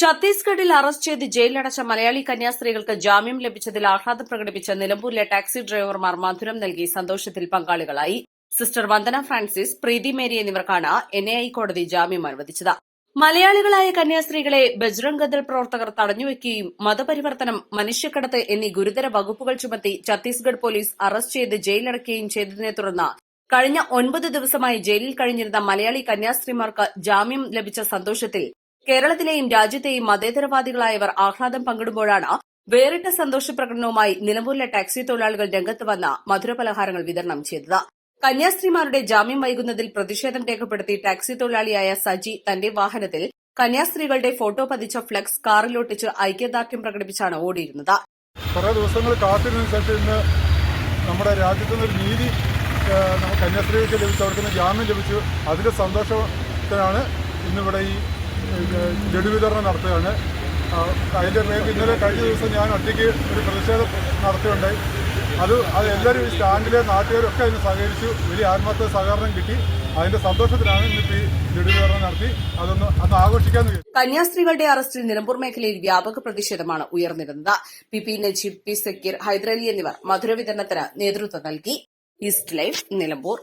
ഛത്തീസ്ഗഡിൽ അറസ്റ്റ് ചെയ്ത് ജയിലിലടച്ച മലയാളി കന്യാസ്ത്രീകൾക്ക് ജാമ്യം ലഭിച്ചതിൽ ആഹ്ലാദം പ്രകടിപ്പിച്ച നിലമ്പൂരിലെ ടാക്സി ഡ്രൈവർമാർ മധുരം നൽകി സന്തോഷത്തിൽ പങ്കാളികളായി. Sister Vandana Francis Preethi Mary എന്നിവർക്കാണ് എൻ ഐ കോടതി ജാമ്യം അനുവദിച്ചത്. മലയാളികളായ കന്യാസ്ത്രീകളെ ബജ്രംഗ് ദൾ പ്രവർത്തകർ തടഞ്ഞുവെക്കുകയും മതപരിവർത്തനം മനുഷ്യക്കടത്ത് എന്നീ ഗുരുതര വകുപ്പുകൾ ചുമത്തി ഛത്തീസ്ഗഡ് പോലീസ് അറസ്റ്റ് ചെയ്ത് ജയിലടക്കുകയും ചെയ്തതിനെ തുടർന്ന് കഴിഞ്ഞ ഒൻപത് ദിവസമായി ജയിലിൽ കഴിഞ്ഞിരുന്ന മലയാളി കന്യാസ്ത്രീമാർക്ക് ജാമ്യം ലഭിച്ച സന്തോഷത്തിൽ കേരളത്തിലെയും രാജ്യത്തെയും മതേതരവാദികളായവർ ആഹ്ലാദം പങ്കിടുമ്പോഴാണ് വേറിട്ട സന്തോഷ പ്രകടനവുമായി നിലമ്പൂരിലെ ടാക്സി തൊഴിലാളികൾ രംഗത്ത് വന്ന മധുരപലഹാരങ്ങൾ വിതരണം ചെയ്തത്. കന്യാസ്ത്രീമാരുടെ ജാമ്യം വൈകുന്നതിൽ പ്രതിഷേധം രേഖപ്പെടുത്തി ടാക്സി തൊഴിലാളിയായ സജി തന്റെ വാഹനത്തിൽ കന്യാസ്ത്രീകളുടെ ഫോട്ടോ പതിച്ച ഫ്ലക്സ് കാറിലൊട്ടിച്ച് ഐക്യദാർഢ്യം പ്രകടിപ്പിച്ചാണ് ഓടിയിരുന്നത്. കുറേ നമ്മുടെ രാജ്യത്തു നിന്നൊരു നീതി കന്യാസ്ത്രീകൾക്ക് ലഭിച്ചു അവർക്ക് ജാമ്യം ലഭിച്ചു. അതിന്റെ സന്തോഷത്തിനാണ് ഇന്നിവിടെ ഈ ലഡു വിതരണം നടത്തുകയാണ് അതിന്റെ ഇന്നലെ കഴിഞ്ഞ ദിവസം ഞാൻ ഒറ്റയ്ക്ക് ഒരു പ്രതിഷേധം നടത്തുകയുണ്ടായി. അത് അത് എല്ലാവരും ഈ സ്റ്റാൻഡിലെ നാട്ടുകാരൊക്കെ അതിന് സഹകരിച്ചു. വലിയ ആത്മാർത്ഥ സഹകരണം കിട്ടി. അതിന്റെ സന്തോഷത്തിലാണ് ഇന്നിപ്പോ ലഡു വിതരണം നടത്തി. അതൊന്ന് അന്ന് ആഘോഷിക്കാൻ. കന്യാസ്ത്രീകളുടെ അറസ്റ്റിൽ നിലമ്പൂർ മേഖലയിൽ വ്യാപക പ്രതിഷേധമാണ് ഉയർന്നിരുന്നത്. P P Najeeb P Sakeer Hyderali എന്നിവർ മധുര വിതരണത്തിന് നേതൃത്വം നൽകി. East life Nilambur.